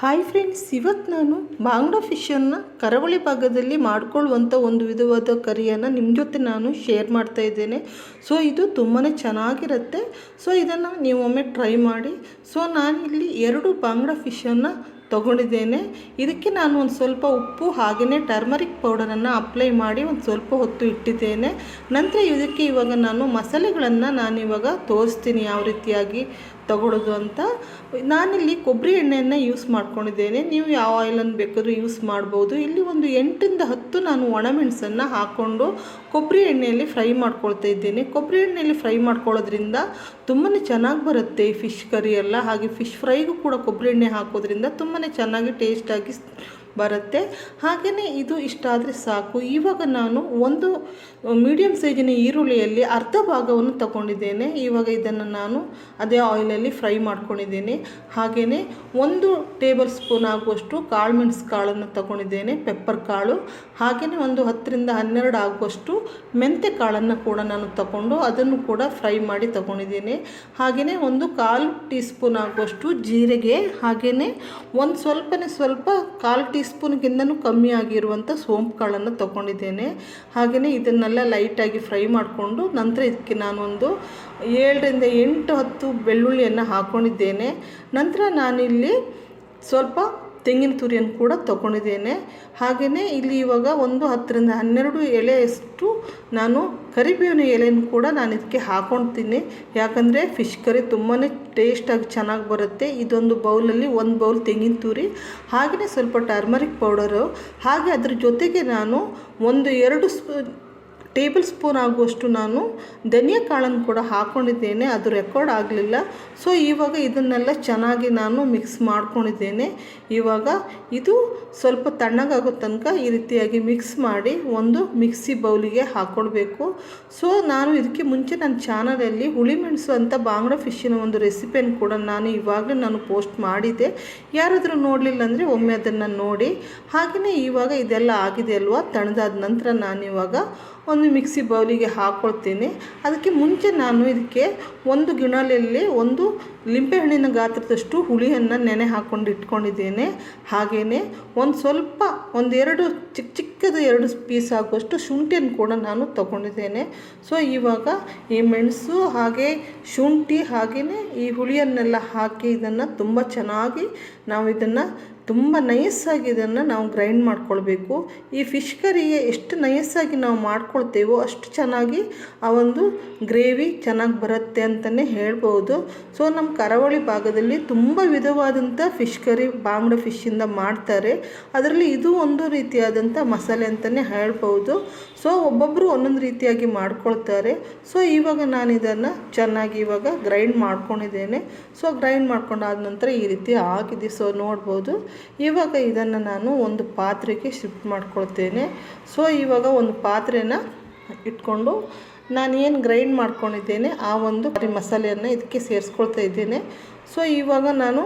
Hi friends ಇವತ್ತು ನಾನು ಬಾಂಗ್ಡಾ ಫಿಶನ್ನು ಕರಾವಳಿ ಭಾಗದಲ್ಲಿ ಮಾಡ್ಕೊಳ್ಳುವಂಥ ಒಂದು ವಿಧವಾದ ಕರಿಯನ್ನು ನಿಮ್ಮ ಜೊತೆ ನಾನು ಶೇರ್ ಮಾಡ್ತಾ ಇದ್ದೇನೆ. ಸೊ ಇದು ತುಂಬಾ ಚೆನ್ನಾಗಿರುತ್ತೆ. ಸೊ ಇದನ್ನು ನೀವೊಮ್ಮೆ ಟ್ರೈ ಮಾಡಿ. ಸೊ ನಾನಿಲ್ಲಿ ಎರಡು ಬಾಂಗ್ಡಾ ಫಿಶನ್ನು ತೊಗೊಂಡಿದ್ದೇನೆ. ಇದಕ್ಕೆ ನಾನು ಒಂದು ಸ್ವಲ್ಪ ಉಪ್ಪು ಹಾಗೆಯೇ ಟರ್ಮರಿಕ್ ಪೌಡರನ್ನು ಅಪ್ಲೈ ಮಾಡಿ ಒಂದು ಸ್ವಲ್ಪ ಹೊತ್ತು ಇಟ್ಟಿದ್ದೇನೆ. ನಂತರ ಇದಕ್ಕೆ ಇವಾಗ ನಾನು ಮಸಾಲೆಗಳನ್ನು ನಾನಿವಾಗ ತೋರಿಸ್ತೀನಿ ಯಾವ ರೀತಿಯಾಗಿ ತಗೊಳ್ಳೋದು ಅಂತ. ನಾನಿಲ್ಲಿ ಕೊಬ್ಬರಿ ಎಣ್ಣೆಯನ್ನು ಯೂಸ್ ಮಾಡ್ಕೊಂಡಿದ್ದೇನೆ. ನೀವು ಯಾವ ಆಯಿಲನ್ನು ಬೇಕಾದರೂ ಯೂಸ್ ಮಾಡ್ಬೋದು. ಇಲ್ಲಿ ಒಂದು ಎಂಟರಿಂದ ಹತ್ತು ನಾನು ಒಣಮೆಣಸನ್ನು ಹಾಕ್ಕೊಂಡು ಕೊಬ್ಬರಿ ಎಣ್ಣೆಯಲ್ಲಿ ಫ್ರೈ ಮಾಡ್ಕೊಳ್ತಾ ಇದ್ದೇನೆ. ಕೊಬ್ಬರಿ ಎಣ್ಣೆಯಲ್ಲಿ ಫ್ರೈ ಮಾಡ್ಕೊಳ್ಳೋದ್ರಿಂದ ತುಂಬಾ ಚೆನ್ನಾಗಿ ಬರುತ್ತೆ ಫಿಶ್ ಕರಿ ಎಲ್ಲ. ಹಾಗೆ ಫಿಶ್ ಫ್ರೈಗೂ ಕೂಡ ಕೊಬ್ಬರಿ ಎಣ್ಣೆ ಹಾಕೋದ್ರಿಂದ ತುಂಬಾ ಚೆನ್ನಾಗಿ ಟೇಸ್ಟಾಗಿ ಬರುತ್ತೆ. ಹಾಗೆಯೇ ಇದು ಇಷ್ಟ ಆದರೆ ಸಾಕು. ಇವಾಗ ನಾನು ಒಂದು ಮೀಡಿಯಮ್ ಸೈಜಿನ ಈರುಳ್ಳಿಯಲ್ಲಿ ಅರ್ಧ ಭಾಗವನ್ನು ತಗೊಂಡಿದ್ದೇನೆ. ಇವಾಗ ಇದನ್ನು ನಾನು ಅದೇ ಆಯಿಲಲ್ಲಿ ಫ್ರೈ ಮಾಡ್ಕೊಂಡಿದ್ದೇನೆ. ಹಾಗೆಯೇ ಒಂದು ಟೇಬಲ್ ಸ್ಪೂನ್ ಆಗುವಷ್ಟು ಕಾಳು ಮೆಣಸು ಕಾಳನ್ನು ತಗೊಂಡಿದ್ದೇನೆ ಪೆಪ್ಪರ್ ಕಾಳು. ಹಾಗೆಯೇ ಒಂದು ಹತ್ತರಿಂದ ಹನ್ನೆರಡು ಆಗುವಷ್ಟು ಮೆಂತೆ ಕಾಳನ್ನು ಕೂಡ ನಾನು ತಗೊಂಡು ಅದನ್ನು ಕೂಡ ಫ್ರೈ ಮಾಡಿ ತಗೊಂಡಿದ್ದೇನೆ. ಹಾಗೆಯೇ ಒಂದು ಕಾಲು ಟೀ ಸ್ಪೂನ್ ಆಗುವಷ್ಟು ಜೀರಿಗೆ. ಹಾಗೆಯೇ ಒಂದು ಸ್ವಲ್ಪನೇ ಸ್ವಲ್ಪ ಕಾಲು ಟೀ ಸ್ಪೂನ್ಗಿಂತನೂ ಕಮ್ಮಿ ಆಗಿರುವಂಥ ಸೋಂಪು ಕಾಳನ್ನು ತೊಗೊಂಡಿದ್ದೇನೆ. ಹಾಗೆಯೇ ಇದನ್ನೆಲ್ಲ ಲೈಟಾಗಿ ಫ್ರೈ ಮಾಡಿಕೊಂಡು ನಂತರ ಇದಕ್ಕೆ ನಾನೊಂದು ಏಳರಿಂದ ಎಂಟು ಹತ್ತು ಬೆಳ್ಳುಳ್ಳಿಯನ್ನು ಹಾಕ್ಕೊಂಡಿದ್ದೇನೆ ನಂತರ ನಾನಿಲ್ಲಿ ಸ್ವಲ್ಪ ತೆಂಗಿನ ತುರಿಯನ್ನು ಕೂಡ ತಗೊಂಡಿದ್ದೇನೆ. ಹಾಗೆಯೇ ಇಲ್ಲಿ ಇವಾಗ ಒಂದು ಹತ್ತರಿಂದ ಹನ್ನೆರಡು ಎಲೆಯಷ್ಟು ನಾನು ಕರಿಬೇವಿನ ಎಲೆಯನ್ನು ಕೂಡ ನಾನು ಇದಕ್ಕೆ ಹಾಕೊಳ್ತೀನಿ. ಯಾಕಂದರೆ ಫಿಶ್ ಕರಿ ತುಂಬಾ ಟೇಸ್ಟಾಗಿ ಚೆನ್ನಾಗಿ ಬರುತ್ತೆ. ಇದೊಂದು ಬೌಲಲ್ಲಿ ಒಂದು ಬೌಲ್ ತೆಂಗಿನ ತುರಿ, ಹಾಗೆಯೇ ಸ್ವಲ್ಪ ಟರ್ಮರಿಕ್ ಪೌಡರು. ಹಾಗೆ ಅದ್ರ ಜೊತೆಗೆ ನಾನು ಒಂದು ಎರಡು ಸ್ಪೂನ್ ಟೇಬಲ್ ಸ್ಪೂನ್ ಆಗುವಷ್ಟು ನಾನು ಧನಿಯಾ ಕಾಳನ್ನು ಕೂಡ ಹಾಕ್ಕೊಂಡಿದ್ದೇನೆ ಅದು ರೆಕಾರ್ಡ್ ಆಗಲಿಲ್ಲ. ಸೊ ಇವಾಗ ಇದನ್ನೆಲ್ಲ ಚೆನ್ನಾಗಿ ನಾನು ಮಿಕ್ಸ್ ಮಾಡ್ಕೊಂಡಿದ್ದೇನೆ. ಇವಾಗ ಇದು ಸ್ವಲ್ಪ ತಣ್ಣಗಾಗೋ ತನಕ ಈ ರೀತಿಯಾಗಿ ಮಿಕ್ಸ್ ಮಾಡಿ ಒಂದು ಮಿಕ್ಸಿ ಬೌಲಿಗೆ ಹಾಕ್ಕೊಡ್ಬೇಕು ಸೊ ನಾನು ಇದಕ್ಕೆ ಮುಂಚೆ ನನ್ನ ಚಾನಲಲ್ಲಿ ಹುಳಿಮೆಣಸು ಅಂತ ಬಾಂಗ್ಡ ಫಿಶ್ಶಿನ ಒಂದು ರೆಸಿಪಿಯನ್ನು ಕೂಡ ನಾನು ಇವಾಗಲೇ ನಾನು ಪೋಸ್ಟ್ ಮಾಡಿದ್ದೆ. ಯಾರಾದರೂ ನೋಡಲಿಲ್ಲ ಅಂದರೆ ಒಮ್ಮೆ ಅದನ್ನು ನೋಡಿ. ಹಾಗೆಯೇ ಇವಾಗ ಇದೆಲ್ಲ ಆಗಿದೆ ಅಲ್ವಾ? ತಣ್ಣದಾದ ನಂತರ ನಾನಿವಾಗ ಒಂದು ಮಿಕ್ಸಿ ಬೌಲಿಗೆ ಹಾಕ್ಕೊಳ್ತೀನಿ ಅದಕ್ಕೆ ಮುಂಚೆ ನಾನು ಇದಕ್ಕೆ ಒಂದು ಗಿಣಲಲ್ಲಿ ಒಂದು ಲಿಂಬೆಹಣ್ಣಿನ ಗಾತ್ರದಷ್ಟು ಹುಳಿಯನ್ನು ನೆನೆ ಹಾಕ್ಕೊಂಡು ಇಟ್ಕೊಂಡಿದ್ದೇನೆ. ಹಾಗೆಯೇ ಒಂದು ಸ್ವಲ್ಪ ಒಂದೆರಡು ಚಿಕ್ಕ ಚಿಕ್ಕದು ಎರಡು ಪೀಸ್ ಆಗುವಷ್ಟು ಶುಂಠಿಯನ್ನು ಕೂಡ ನಾನು ತಗೊಂಡಿದ್ದೇನೆ. ಸೊ, ಇವಾಗ ಈ ಮೆಣಸು ಹಾಗೆ ಶುಂಠಿ ಹಾಗೆಯೇ ಈ ಹುಳಿಯನ್ನೆಲ್ಲ ಹಾಕಿ ಇದನ್ನು ತುಂಬ ಚೆನ್ನಾಗಿ ನಾವು ಇದನ್ನು ತುಂಬ ನಯಸ್ಸಾಗಿ ಇದನ್ನು ನಾವು ಗ್ರೈಂಡ್ ಮಾಡ್ಕೊಳ್ಬೇಕು. ಈ ಫಿಶ್ ಕರಿಗೆ ಎಷ್ಟು ನಯಸ್ಸಾಗಿ ನಾವು ಮಾಡ್ಕೊಳ್ತೇವೋ ಅಷ್ಟು ಚೆನ್ನಾಗಿ ಆ ಒಂದು ಗ್ರೇವಿ ಚೆನ್ನಾಗಿ ಬರುತ್ತೆ ಅಂತಲೇ ಹೇಳ್ಬೋದು. ಸೊ ನಮ್ಮ ಕರಾವಳಿ ಭಾಗದಲ್ಲಿ ತುಂಬ ವಿಧವಾದಂಥ ಫಿಶ್ ಕರಿ ಬಾಂಗ್ಡ ಫಿಶ್ಶಿಂದ ಮಾಡ್ತಾರೆ. ಅದರಲ್ಲಿ ಇದು ಒಂದು ರೀತಿಯಾದಂಥ ಮಸಾಲೆ ಅಂತಲೇ ಹೇಳ್ಬೋದು. ಸೊ ಒಬ್ಬೊಬ್ಬರು ಒಂದೊಂದು ರೀತಿಯಾಗಿ ಮಾಡ್ಕೊಳ್ತಾರೆ. ಸೊ, ಇವಾಗ ನಾನು ಇದನ್ನು ಚೆನ್ನಾಗಿ ಇವಾಗ ಗ್ರೈಂಡ್ ಮಾಡ್ಕೊಂಡಿದ್ದೇನೆ. ಸೊ, ಗ್ರೈಂಡ್ ಮಾಡ್ಕೊಂಡಾದ ನಂತರ ಈ ರೀತಿ ಆಗಿದೆ. ಸೊ, ನೋಡ್ಬೋದು. ಇವಾಗ ಇದನ್ನು ನಾನು ಒಂದು ಪಾತ್ರೆಗೆ ಶಿಫ್ಟ್ ಮಾಡ್ಕೊಳ್ತೇನೆ. ಸೊ ಇವಾಗ ಒಂದು ಪಾತ್ರೆನ ಇಟ್ಕೊಂಡು ನಾನು ಏನು ಗ್ರೈಂಡ್ ಮಾಡ್ಕೊಂಡಿದ್ದೇನೆ, ಆ ಒಂದು ಮಸಾಲೆಯನ್ನು ಇದಕ್ಕೆ ಸೇರಿಸ್ಕೊಳ್ತಾ ಇದ್ದೇನೆ. ಸೊ ಇವಾಗ ನಾನು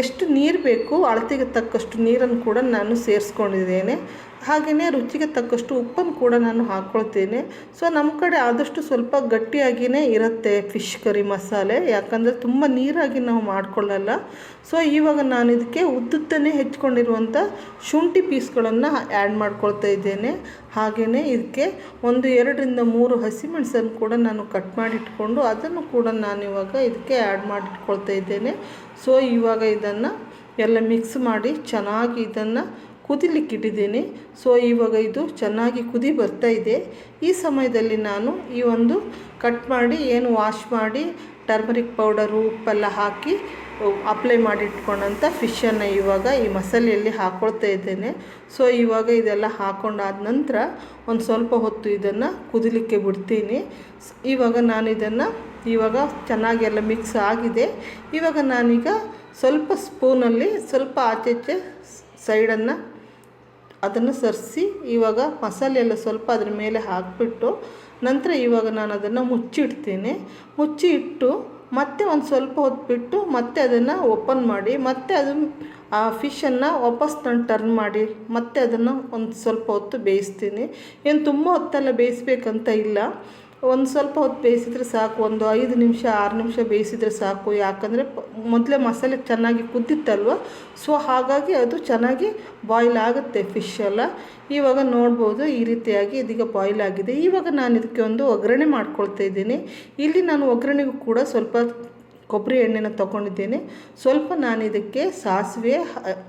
ಎಷ್ಟು ನೀರು ಬೇಕು ಅಳತೆಗೆ ತಕ್ಕಷ್ಟು ನೀರನ್ನು ಕೂಡ ನಾನು ಸೇರಿಸ್ಕೊಂಡಿದ್ದೇನೆ. ಹಾಗೆಯೇ ರುಚಿಗೆ ತಕ್ಕಷ್ಟು ಉಪ್ಪನ್ನು ಕೂಡ ನಾನು ಹಾಕ್ಕೊಳ್ತೀನಿ ಸೊ ನಮ್ಮ ಕಡೆ ಆದಷ್ಟು ಸ್ವಲ್ಪ ಗಟ್ಟಿಯಾಗಿಯೇ ಇರುತ್ತೆ ಫಿಶ್ ಕರಿ ಮಸಾಲೆ. ಯಾಕಂದರೆ ತುಂಬ ನೀರಾಗಿ ನಾವು ಮಾಡಿಕೊಳ್ಳಲ್ಲ. ಸೊ ಇವಾಗ ನಾನು ಇದಕ್ಕೆ ಉದ್ದುತ್ತನೇ ಹೆಚ್ಕೊಂಡಿರುವಂಥ ಶುಂಠಿ ಪೀಸ್ಗಳನ್ನು ಆ್ಯಡ್ ಮಾಡ್ಕೊಳ್ತಾ ಇದ್ದೇನೆ. ಹಾಗೆಯೇ ಇದಕ್ಕೆ ಒಂದು ಎರಡರಿಂದ ಮೂರು ಹಸಿಮೆಣಸನ್ನು ಕೂಡ ನಾನು ಕಟ್ ಮಾಡಿಟ್ಕೊಂಡು ಅದನ್ನು ಕೂಡ ನಾನು ಇವಾಗ ಇದಕ್ಕೆ ಆ್ಯಡ್ ಮಾಡಿಟ್ಕೊಳ್ತಾ ಇದ್ದೇನೆ. ಸೊ ಇವಾಗ ಇದನ್ನು ಎಲ್ಲ ಮಿಕ್ಸ್ ಮಾಡಿ ಚೆನ್ನಾಗಿ ಇದನ್ನು ಕುದಿಲಿಕ್ಕಿಟ್ಟಿದ್ದೀನಿ. ಸೊ ಇವಾಗ ಇದು ಚೆನ್ನಾಗಿ ಕುದಿ ಬರ್ತಾ ಇದೆ. ಈ ಸಮಯದಲ್ಲಿ ನಾನು ಈ ಒಂದು ಕಟ್ ಮಾಡಿ, ಏನು ವಾಶ್ ಮಾಡಿ ಟರ್ಮರಿಕ್ ಪೌಡರು ಉಪ್ಪೆಲ್ಲ ಹಾಕಿ ಅಪ್ಲೈ ಮಾಡಿಟ್ಕೊಂಡಂಥ ಫಿಶನ್ನು ಇವಾಗ ಈ ಮಸಾಲೆಯಲ್ಲಿ ಹಾಕ್ಕೊಳ್ತಾ ಇದ್ದೇನೆ. ಸೊ ಇವಾಗ ಇದೆಲ್ಲ ಹಾಕ್ಕೊಂಡಾದ ನಂತರ ಒಂದು ಸ್ವಲ್ಪ ಹೊತ್ತು ಇದನ್ನು ಕುದಿಲಿಕ್ಕೆ ಬಿಡ್ತೀನಿ. ಇವಾಗ ನಾನು ಇದನ್ನು, ಇವಾಗ ಚೆನ್ನಾಗಿ ಎಲ್ಲ ಮಿಕ್ಸ್ ಆಗಿದೆ. ಇವಾಗ ನಾನೀಗ ಸ್ವಲ್ಪ ಸ್ಪೂನಲ್ಲಿ ಸ್ವಲ್ಪ ಆಚೆಚೆ ಸೈಡನ್ನು ಅದನ್ನು ಸರಿಸಿ ಇವಾಗ ಮಸಾಲೆ ಎಲ್ಲ ಸ್ವಲ್ಪ ಅದ್ರ ಮೇಲೆ ಹಾಕಿಬಿಟ್ಟು ನಂತರ ಇವಾಗ ನಾನು ಅದನ್ನು ಮುಚ್ಚಿಡ್ತೀನಿ. ಮುಚ್ಚಿ ಇಟ್ಟು ಮತ್ತೆ ಒಂದು ಸ್ವಲ್ಪ ಹೊತ್ತು ಬಿಟ್ಟು ಮತ್ತೆ ಅದನ್ನು ಓಪನ್ ಮಾಡಿ, ಮತ್ತೆ ಅದನ್ನು ಆ ಫಿಶನ್ನು ವಾಪಸ್ ನಾನು ಟರ್ನ್ ಮಾಡಿ, ಮತ್ತೆ ಅದನ್ನು ಒಂದು ಸ್ವಲ್ಪ ಹೊತ್ತು ಬೇಯಿಸ್ತೀನಿ. ಏನು ತುಂಬ ಹೊತ್ತೆಲ್ಲ ಬೇಯಿಸ್ಬೇಕಂತ ಇಲ್ಲ. ಒಂದು ಸ್ವಲ್ಪ ಹೊತ್ತು ಬೇಯಿಸಿದ್ರೆ ಸಾಕು, ಒಂದು ಐದು ನಿಮಿಷ, ಆರು ನಿಮಿಷ ಬೇಯಿಸಿದ್ರೆ ಸಾಕು. ಯಾಕಂದರೆ ಮೊದಲೇ ಮಸಾಲೆ ಚೆನ್ನಾಗಿ ಕುದ್ದಿತ್ತಲ್ವ? ಸೊ ಹಾಗಾಗಿ ಅದು ಚೆನ್ನಾಗಿ ಬಾಯ್ಲ್ ಆಗುತ್ತೆ ಫಿಶ್ ಎಲ್ಲ. ಇವಾಗ ನೋಡ್ಬೋದು ಈ ರೀತಿಯಾಗಿ ಇದೀಗ ಬಾಯ್ಲ್ ಆಗಿದೆ. ಇವಾಗ ನಾನು ಇದಕ್ಕೆ ಒಂದು ಒಗ್ಗರಣೆ ಮಾಡ್ಕೊಳ್ತಾ ಇದ್ದೀನಿ. ಇಲ್ಲಿ ನಾನು ಒಗ್ಗರಣೆಗೂ ಕೂಡ ಸ್ವಲ್ಪ ಕೊಬ್ಬರಿ ಎಣ್ಣೆನ ತಗೊಂಡಿದ್ದೇನೆ. ಸ್ವಲ್ಪ ನಾನು ಇದಕ್ಕೆ ಸಾಸಿವೆ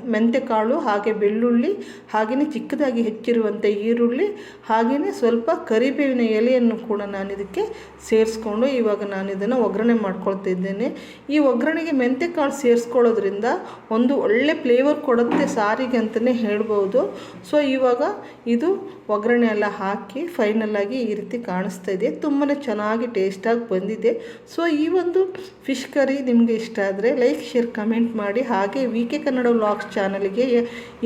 ಮೆಂತ್ಯ ಕಾಳು ಹಾಗೆ ಬೆಳ್ಳುಳ್ಳಿ ಹಾಗೆಯೇ ಚಿಕ್ಕದಾಗಿ ಹೆಚ್ಚಿರುವಂಥ ಈರುಳ್ಳಿ ಹಾಗೆಯೇ ಸ್ವಲ್ಪ ಕರಿಬೇವಿನ ಎಲೆಯನ್ನು ಕೂಡ ನಾನು ಇದಕ್ಕೆ ಸೇರಿಸ್ಕೊಂಡು ಇವಾಗ ನಾನು ಇದನ್ನು ಒಗ್ಗರಣೆ ಮಾಡ್ಕೊಳ್ತಾ ಇದ್ದೇನೆ. ಈ ಒಗ್ಗರಣೆಗೆ ಮೆಂತ್ಯಕಾಳು ಸೇರಿಸ್ಕೊಳ್ಳೋದ್ರಿಂದ ಒಂದು ಒಳ್ಳೆ ಫ್ಲೇವರ್ ಕೊಡುತ್ತೆ ಸಾರಿಗೆ ಅಂತಲೇ ಹೇಳ್ಬೋದು. ಸೊ, ಇವಾಗ ಇದು ಒಗ್ಗರಣೆ ಎಲ್ಲ ಹಾಕಿ ಫೈನಲಾಗಿ ಈ ರೀತಿ ಕಾಣಿಸ್ತಾ ಇದೆ. ತುಂಬಾ ಚೆನ್ನಾಗಿ ಟೇಸ್ಟಾಗಿ ಬಂದಿದೆ. ಸೊ, ಈ ಒಂದು ಫಿಶ್ ಕರಿ ನಿಮಗೆ ಇಷ್ಟ ಆದರೆ ಲೈಕ್ ಶೇರ್ ಕಮೆಂಟ್ ಮಾಡಿ. ಹಾಗೆ ವಿ ಕೆ ಕನ್ನಡ ವ್ಲಾಗ್ಸ್ ಚಾನಲಿಗೆ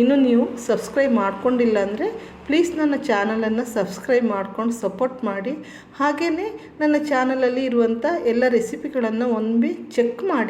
ಇನ್ನೂ ನೀವು ಸಬ್ಸ್ಕ್ರೈಬ್ ಮಾಡ್ಕೊಂಡಿಲ್ಲ ಅಂದರೆ ಪ್ಲೀಸ್ ನನ್ನ ಚಾನಲನ್ನು ಸಬ್ಸ್ಕ್ರೈಬ್ ಮಾಡ್ಕೊಂಡು ಸಪೋರ್ಟ್ ಮಾಡಿ. ಹಾಗೆಯೇ ನನ್ನ ಚಾನಲಲ್ಲಿ ಇರುವಂಥ ಎಲ್ಲ ರೆಸಿಪಿಗಳನ್ನು ಒಮ್ಮೆ ಚೆಕ್ ಮಾಡಿ.